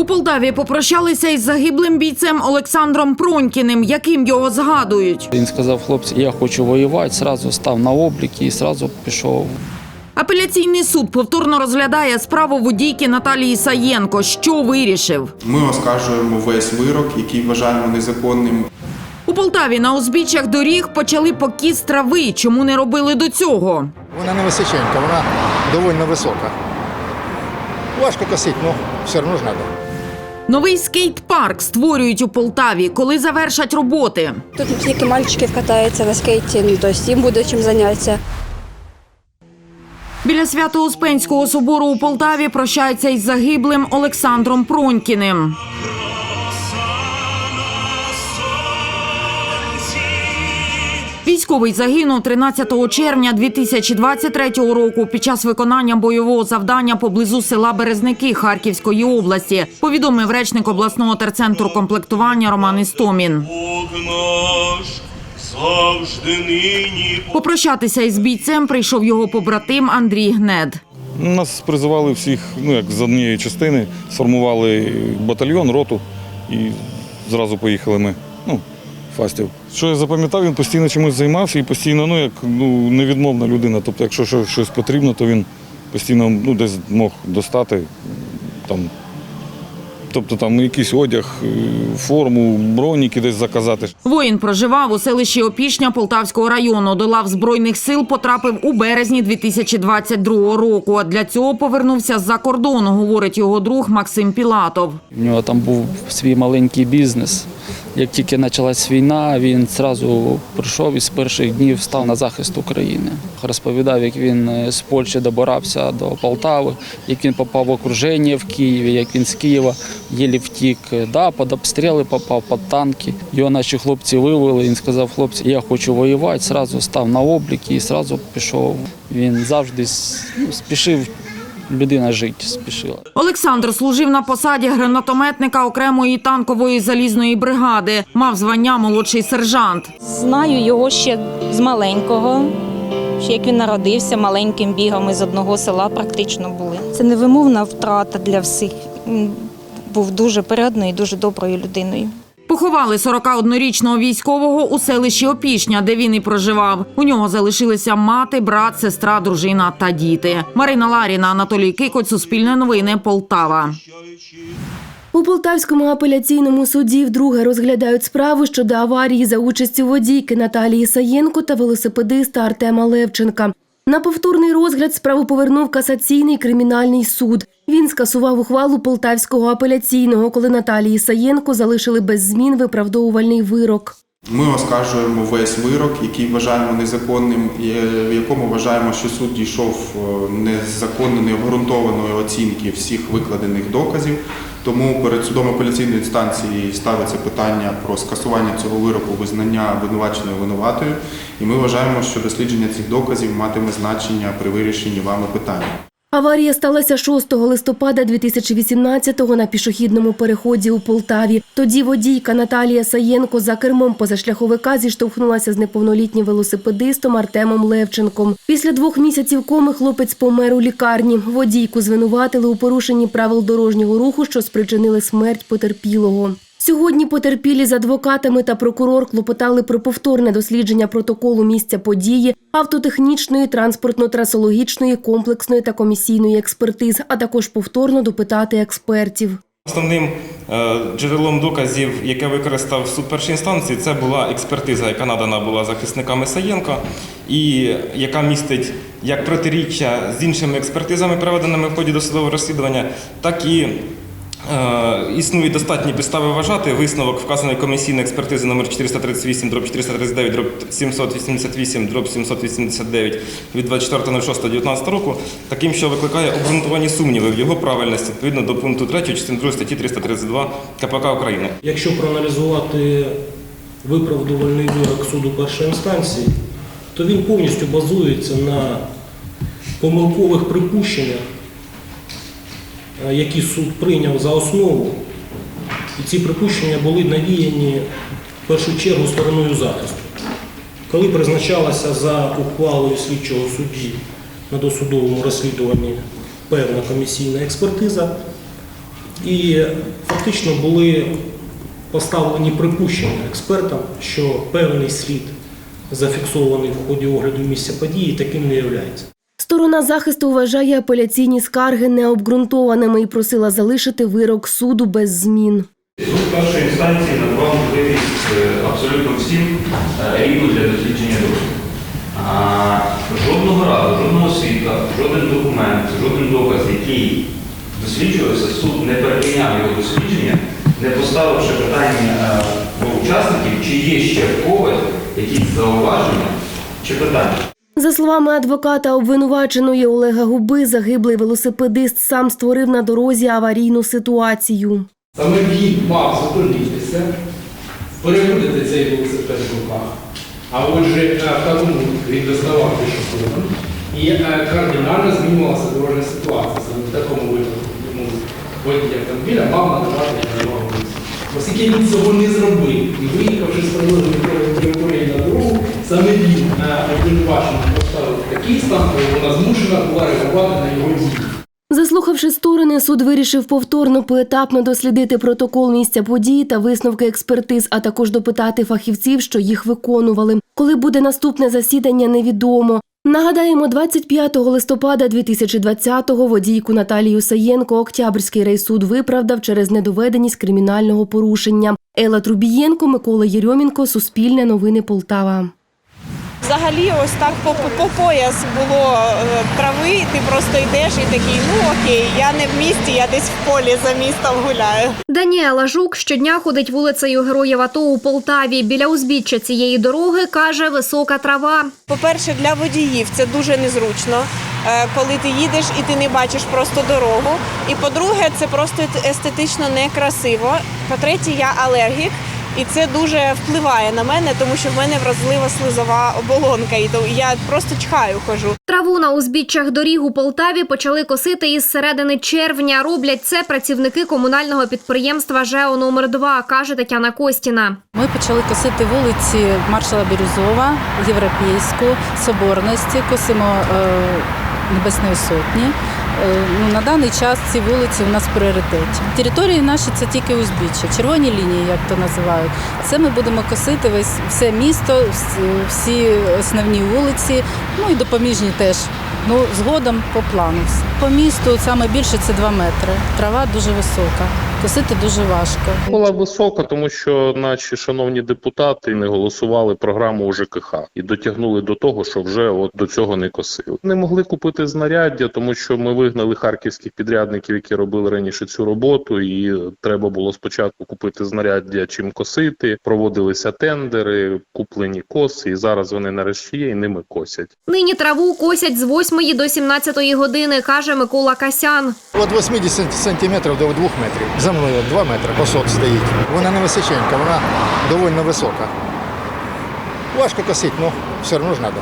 У Полтаві попрощалися із загиблим бійцем Олександром Пронькіним, яким його згадують. Він сказав, хлопці, я хочу воювати, зразу став на облік і зразу пішов. Апеляційний суд повторно розглядає справу водійки Наталії Саєнко. Що вирішив? Ми оскаржуємо весь вирок, який вважаємо незаконним. У Полтаві на узбіччях доріг почали покіс трави. Чому не робили до цього? Вона не височенька, вона доволі висока. Важко косити, але все одно ж треба. Новий скейт-парк створюють у Полтаві, коли завершать роботи. Тут тільки мальчиків катаються на скейті, ну, тобто їм буде чим зайнятися. Біля Свято-Успенського собору у Полтаві прощаються із загиблим Олександром Пронькіним. Військовий загинув 13 червня 2023 року під час виконання бойового завдання поблизу села Березники Харківської області. Повідомив речник обласного терцентру комплектування Роман Істомін. Попрощатися із бійцем прийшов його побратим Андрій Гнед. Нас призивали всіх, ну як з однієї частини, сформували батальйон, роту і зразу поїхали ми. Ну, фастів. Що я запам'ятав, він постійно чимось займався і постійно, ну як ну, невідмовна людина. Тобто, якщо що- щось потрібно, то він постійно ну, десь мог достати. Там, тобто там якийсь одяг, е, форму, броніки десь заказати. Воїн проживав у селищі Опішня Полтавського району. До лав збройних сил потрапив у березні 2022 року. А Для цього повернувся з-за кордону, говорить його друг Максим Пілатов. У нього там був свій маленький бізнес. Як тільки почалась війна, він одразу прийшов і з перших днів став на захист України. Розповідав, як він е, з Польщі добирався до Полтави, як він попав в окруження в Києві, як він з Києва єлі втік. Да, під обстріли попав, під танки. Його наші хлопці вивели. Він сказав, хлопці, я хочу воювати. Зразу став на облік і зразу пішов. Він завжди ну, спішив. Людина жити спішила. Олександр служив на посаді гранатометника окремої танкової залізної бригади. Мав звання молодший сержант. Знаю його ще з маленького. Ще як він народився, маленьким бігом із одного села практично були. Це невимовна втрата для всіх. Він був дуже порядною і дуже доброю людиною. Поховали 41-річного військового у селищі Опішня, де він і проживав. У нього залишилися мати, брат, сестра, дружина та діти. Марина Ларіна, Анатолій Кикоць, Суспільне новини, Полтава. У Полтавському апеляційному суді вдруге розглядають справу щодо аварії за участю водійки Наталії Саєнко та велосипедиста Артема Левченка. На повторний розгляд справу повернув касаційний кримінальний суд. Він скасував ухвалу Полтавського апеляційного, коли Наталії Саєнко залишили без змін виправдовувальний вирок. Ми оскаржуємо весь вирок, який вважаємо незаконним, е, в якому вважаємо, що суд дійшов е, незаконно необґрунтованої оцінки всіх викладених доказів. Тому перед судом апеляційної інстанції ставиться питання про скасування цього вироку визнання винуваченою винуватою. І ми вважаємо, що дослідження цих доказів матиме значення при вирішенні вами питання. Аварія сталася 6 листопада 2018-го на пішохідному переході у Полтаві. Тоді водійка Наталія Саєнко за кермом позашляховика зіштовхнулася з неповнолітнім велосипедистом Артемом Левченком. Після двох місяців коми хлопець помер у лікарні. Водійку звинуватили у порушенні правил дорожнього руху, що спричинили смерть потерпілого. Сьогодні потерпілі з адвокатами та прокурор клопотали про повторне дослідження протоколу місця події, автотехнічної, транспортно-трасологічної, комплексної та комісійної експертиз, а також повторно допитати експертів. Основним е, джерелом доказів, яке використав суд першої інстанції, це була експертиза, яка надана була захисниками Саєнка, і яка містить як протиріччя з іншими експертизами, проведеними в ході досудового розслідування, так і існують достатні підстави вважати висновок вказаної комісійної експертизи номер 438 дроб 439 дроб 788 дроб 789 від 24.06.19 року таким, що викликає обґрунтовані сумніви в його правильності відповідно до пункту 3 частини 2 статті 332 КПК України. Якщо проаналізувати виправдувальний вирок суду першої інстанції, то він повністю базується на помилкових припущеннях, е, які суд прийняв за основу. І ці припущення були навіяні в першу чергу стороною захисту. Коли призначалася за ухвалою слідчого судді на досудовому розслідуванні певна комісійна експертиза, І фактично були поставлені припущення експертам, що певний слід зафіксований в ході огляду місця події таким не являється. Сторона захисту вважає апеляційні скарги необґрунтованими і просила залишити вирок суду без змін. Суд першої інстанції надавав можливість е, абсолютно всім е, рівно для дослідження. А Жодного разу, жодного свідка, жоден документ, жоден доказ, який досліджувався, суд не перепиняв його дослідження, не поставивши питання е, до учасників, чи є ще в когось якісь зауваження чи питання. За словами адвоката обвинуваченої Олега Губи, загиблий велосипедист сам створив на дорозі аварійну ситуацію. Саме він мав зупинитися, переводити цей велосипед в руках. А отже, е, в такому він доставав пішоходом. І е, кардинально змінювалася дорожня ситуація. Саме в такому випадку йому водій автомобіля мав надавати допомогу. Оскільки він цього не зробив і виїхавши з природної території на дорогу, саме він е, обвинувачений поставив такий стан, коли вона змушена була реагувати на його дії. Заслухавши сторони, суд вирішив повторно поетапно дослідити протокол місця події та висновки експертиз, а також допитати фахівців, що їх виконували. Коли буде наступне засідання, невідомо. Нагадаємо, 25 листопада 2020-го водійку Наталію Саєнко Октябрьський райсуд виправдав через недоведеність кримінального порушення. Ела Трубієнко, Микола Єрьомінко, Суспільне новини Полтава. Взагалі, ось так по, по пояс було е, трави, ти просто йдеш і такий, ну окей, я не в місті, я десь в полі за містом гуляю. Даніела Жук щодня ходить вулицею Героїв АТО у Полтаві. Біля узбіччя цієї дороги каже висока трава. По-перше, для водіїв це дуже незручно, е, коли ти їдеш і ти не бачиш просто дорогу. І по-друге, це просто естетично некрасиво. По-третє, я алергік. І це дуже впливає на мене, тому що в мене вразлива слизова оболонка, і то я просто чхаю хожу. Траву на узбіччях доріг у Полтаві почали косити із середини червня. Роблять це працівники комунального підприємства ЖЕО номер 2 каже Тетяна Костіна. Ми почали косити вулиці маршала Бірюзова, Європейську, Соборності, косимо е, Небесної Сотні. Е, ну, на даний час ці вулиці у нас в пріоритеті. Території наші це тільки узбіччя, червоні лінії, як то називають. Це ми будемо косити весь все місто, всі основні вулиці, ну і допоміжні теж. Ну, згодом по плану. По місту саме більше це 2 метри. Трава дуже висока. Косити дуже важко. Була висока, тому що наші шановні депутати не голосували програму у ЖКХ і дотягнули до того, що вже от до цього не косили. Не могли купити знаряддя, тому що ми вигнали харківських підрядників, які робили раніше цю роботу, і треба було спочатку купити знаряддя, чим косити. Проводилися тендери, куплені коси, і зараз вони нарешті є і ними косять. Нині траву косять з 8 до 17 години, каже Микола Касян. Від 80 сантиметрів до 2 метрів. За мною 2 метри посок стоїть. Вона не височенька, вона доволі висока. Важко косити, але все одно ж треба.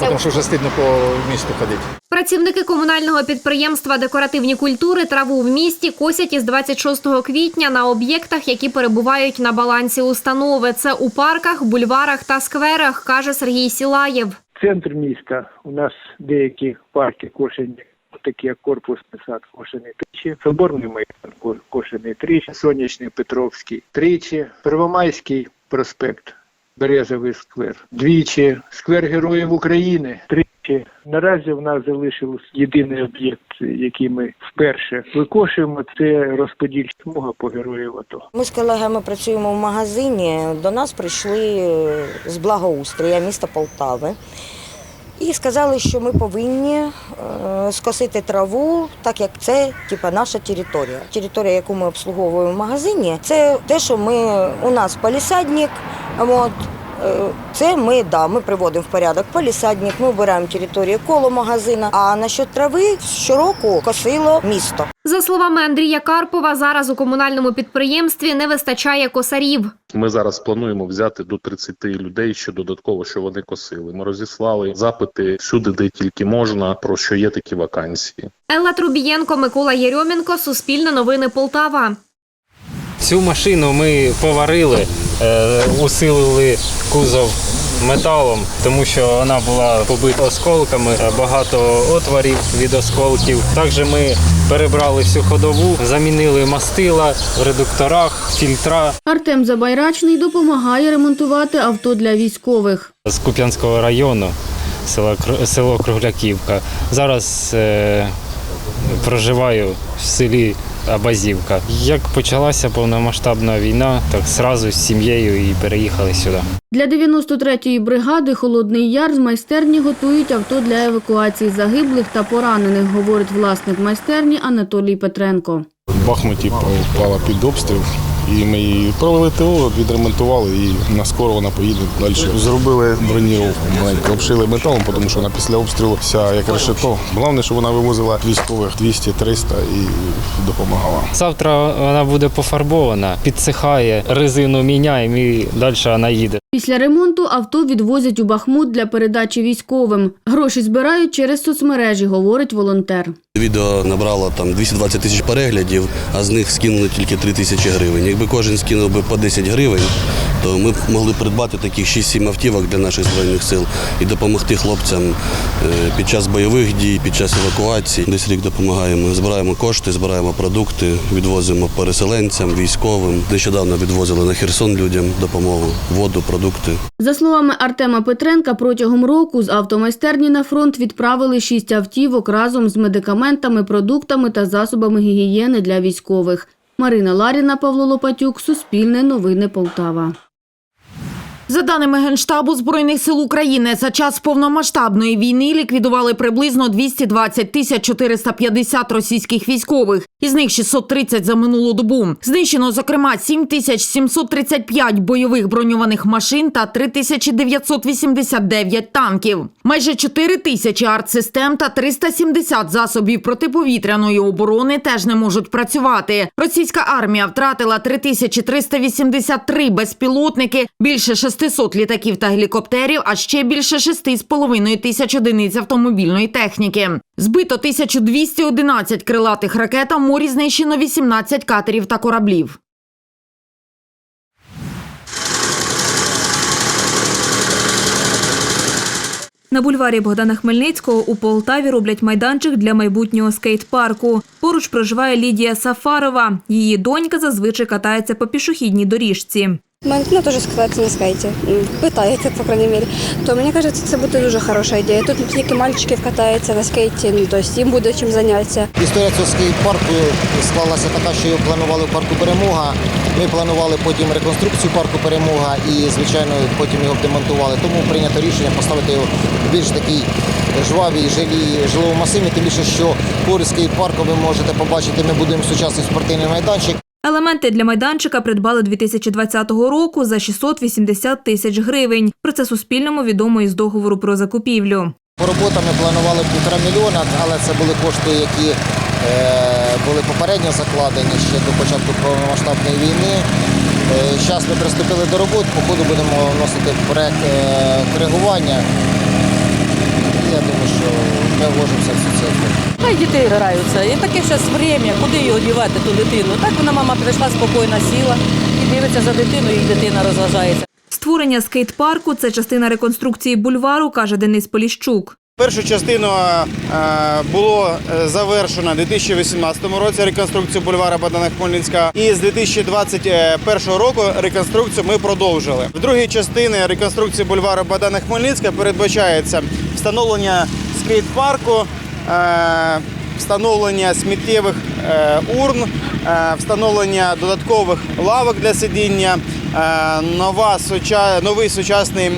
Тому що вже стидно по місту ходити. Працівники комунального підприємства Декоративні культури траву в місті косять із 26 квітня на об'єктах, які перебувають на балансі установи. Це у парках, бульварах та скверах, каже Сергій Сілаєв. Центр міста у нас деякі парки кошені, такі як корпусний сад кошений тричі, Соборний майдан кошений тричі, Сонячний Петровський тричі, Первомайський проспект, Березовий сквер двічі, сквер Героїв України тричі. Наразі в нас залишився єдиний об'єкт, який ми вперше викошуємо, це розподільча смуга по героїв АТО. Ми з колегами працюємо в магазині. До нас прийшли е, з благоустрія міста Полтави. І сказали, що ми повинні е, скосити траву, так як це типу, наша територія. Територія, яку ми обслуговуємо в магазині, це те, що ми у нас палісадник. От, це ми, да, ми приводимо в порядок палісадник, ми обираємо територію коло магазина. А насчет трави щороку косило місто. За словами Андрія Карпова, зараз у комунальному підприємстві не вистачає косарів. Ми зараз плануємо взяти до 30 людей ще додатково, що вони косили. Ми розіслали запити всюди, де тільки можна, про що є такі вакансії. Елла Трубієнко, Микола Єрьомінко, Суспільне новини Полтава. Цю машину ми поварили, е, усилили кузов металом, тому що вона була побита осколками, багато отворів від осколків. Також ми перебрали всю ходову, замінили мастила в редукторах, фільтра. Артем Забайрачний допомагає ремонтувати авто для військових. з Куп'янського району, село, Кру- село Кругляківка. Зараз е, проживаю в селі Абазівка. Як почалася повномасштабна війна, так зразу з сім'єю і переїхали сюди. Для 93-ї бригади Холодний Яр з майстерні готують авто для евакуації загиблих та поранених, говорить власник майстерні Анатолій Петренко. В Бахмуті попала під обстріл. І ми її провели ТО, відремонтували і на скоро вона поїде далі. Зробили броніровку маленьку, обшили металом, тому що вона після обстрілу вся як решето. Головне, що вона вивозила військових 200-300 і допомагала. Завтра вона буде пофарбована, підсихає, резину міняємо і далі вона їде. Після ремонту авто відвозять у Бахмут для передачі військовим. Гроші збирають через соцмережі, говорить волонтер. Відео набрало там 220 тисяч переглядів, а з них скинули тільки 3 тисячі гривень. Якби кожен скинув би по 10 гривень, то ми б могли придбати таких 6-7 автівок для наших збройних сил і допомогти хлопцям е, під час бойових дій, під час евакуації. Десь рік допомагаємо. Збираємо кошти, збираємо продукти, відвозимо переселенцям, військовим. Нещодавно відвозили на Херсон людям допомогу, воду, продукти. За словами Артема Петренка, протягом року з автомайстерні на фронт відправили шість автівок разом з медикаментами, продуктами та засобами гігієни для військових. Марина Ларіна, Павло Лопатюк, Суспільне новини Полтава. За даними Генштабу Збройних сил України, за час повномасштабної війни ліквідували приблизно 220 тисяч 450 російських військових, із них 630 за минулу добу. Знищено, зокрема, 7 тисяч 735 бойових броньованих машин та 3 тисячі 989 танків. Майже 4 тисячі артсистем та 370 засобів протиповітряної оборони теж не можуть працювати. Російська армія втратила 3383 безпілотники, більше 600 літаків та гелікоптерів, а ще більше 6,5 тисяч одиниць автомобільної техніки. Збито 1211 крилатих ракет, морі знищено 18 катерів та кораблів. На бульварі Богдана Хмельницького у Полтаві роблять майданчик для майбутнього скейт-парку. Поруч проживає Лідія Сафарова. Її донька зазвичай катається по пішохідній доріжці. Мене ну, теж катається на скейті, М, питається, по крайней мере. То мені кажеться, це буде дуже хороша ідея. Тут тільки мальчики катаються на скейті, ну, тобто їм буде чим зайнятися. Історія цього скейт-парку склалася така, що його планували в парку Перемога. Ми планували потім реконструкцію парку Перемога і, звичайно, потім його демонтували. Тому прийнято рішення поставити його в більш такий жвавій жилій жилому масиві. Тим більше, що поруч скейт-парком ви можете побачити, ми будуємо сучасний спортивний майданчик. Елементи для майданчика придбали 2020 року за 680 тисяч гривень. Про це Суспільному відомо із договору про закупівлю. По роботам ми планували півтора мільйона, але це були кошти, які е, були попередньо закладені ще до початку повномасштабної війни. Зараз ми приступили до робот, по ходу будемо вносити проект е, коригування. Я думаю, що ми вложимося в цю цифру. Хай діти граються. І таке зараз время, куди його дівати, ту дитину. Так вона мама прийшла спокійно, сіла і дивиться за дитиною, і дитина розважається. Створення скейт-парку це частина реконструкції бульвару, каже Денис Поліщук. Першу частину е, було е, завершено у 2018 році реконструкцію бульвара Богдана Хмельницького. І з 2021 року реконструкцію ми продовжили. В другій частині реконструкції бульвара Богдана Хмельницького передбачається встановлення скейт-парку, е, встановлення сміттєвих е, урн, е, встановлення додаткових лавок для сидіння, нова суча- новий сучасний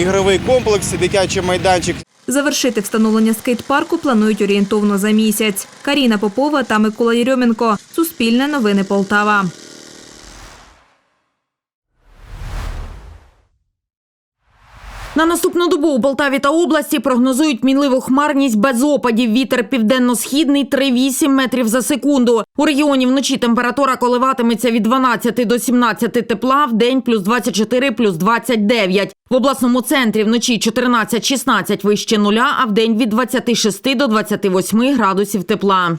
ігровий комплекс, дитячий майданчик. Завершити встановлення скейт-парку планують орієнтовно за місяць. Каріна Попова та Микола Єрьоменко. Суспільне новини Полтава. На наступну добу у Полтаві та області прогнозують мінливу хмарність без опадів. Вітер південно-східний 3,8 метрів за секунду. У регіоні вночі температура коливатиметься від 12 до 17 тепла, в день плюс 24, плюс 29. В обласному центрі вночі 14-16 вище нуля, а в день від 26 до 28 градусів тепла.